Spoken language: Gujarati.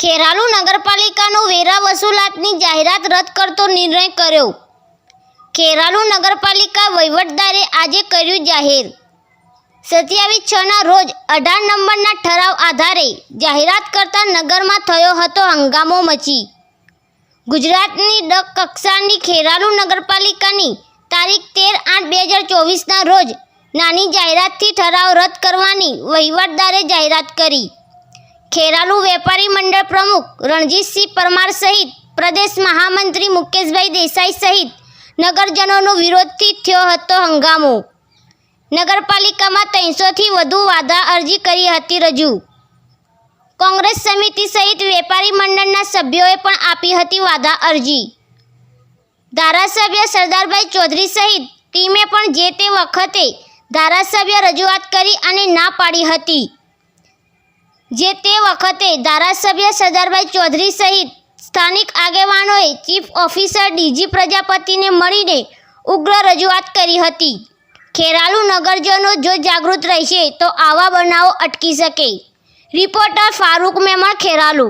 ખેરાલુ નગરપાલિકાનો વેરા વસૂલાતની જાહેરાત રદ કરતો નિર્ણય કર્યો. ખેરાલુ નગરપાલિકા વહીવટદારે આજે કર્યું જાહેર. સત્યાવીસ છના રોજ અઢાર નંબરના ઠરાવ આધારે જાહેરાત કરતા નગરમાં થયો હતો હંગામો મચી. ગુજરાતની ડ કક્ષાની ખેરાલુ નગરપાલિકાની તારીખ તેર આઠ બે હજાર ચોવીસના રોજ નાની જાહેરાતથી ઠરાવ રદ કરવાની વહીવટદારે જાહેરાત કરી. ખેરાલુ વેપારી મંડળ પ્રમુખ રણજીતસિંહ પરમાર સહિત પ્રદેશ મહામંત્રી મુકેશભાઈ દેસાઈ સહિત નગરજનોનો વિરોધથી થયો હતો હંગામો. નગરપાલિકામાં ત્રણસોથી વધુ વાદા અરજી કરી હતી રજૂ. કોંગ્રેસ સમિતિ સહિત વેપારી મંડળના સભ્યોએ પણ આપી હતી વાદા અરજી. ધારાસભ્ય સરદારભાઈ ચૌધરી સહિત ટીમે પણ જે તે વખતે ધારાસભ્ય રજૂઆત કરી અને ના પાડી હતી. જે તે વખતે ધારાસભ્ય સરદારભાઈ ચૌધરી સહિત સ્થાનિક આગેવાનોએ ચીફ ઓફિસર ડીજી પ્રજાપતિને મળીને ઉગ્ર રજૂઆત કરી હતી. ખેરાલુ નગરજનો જો જાગૃત રહેશે તો આવા બનાવો અટકી શકે. રિપોર્ટર ફારૂક મેમણ ખેરાલુ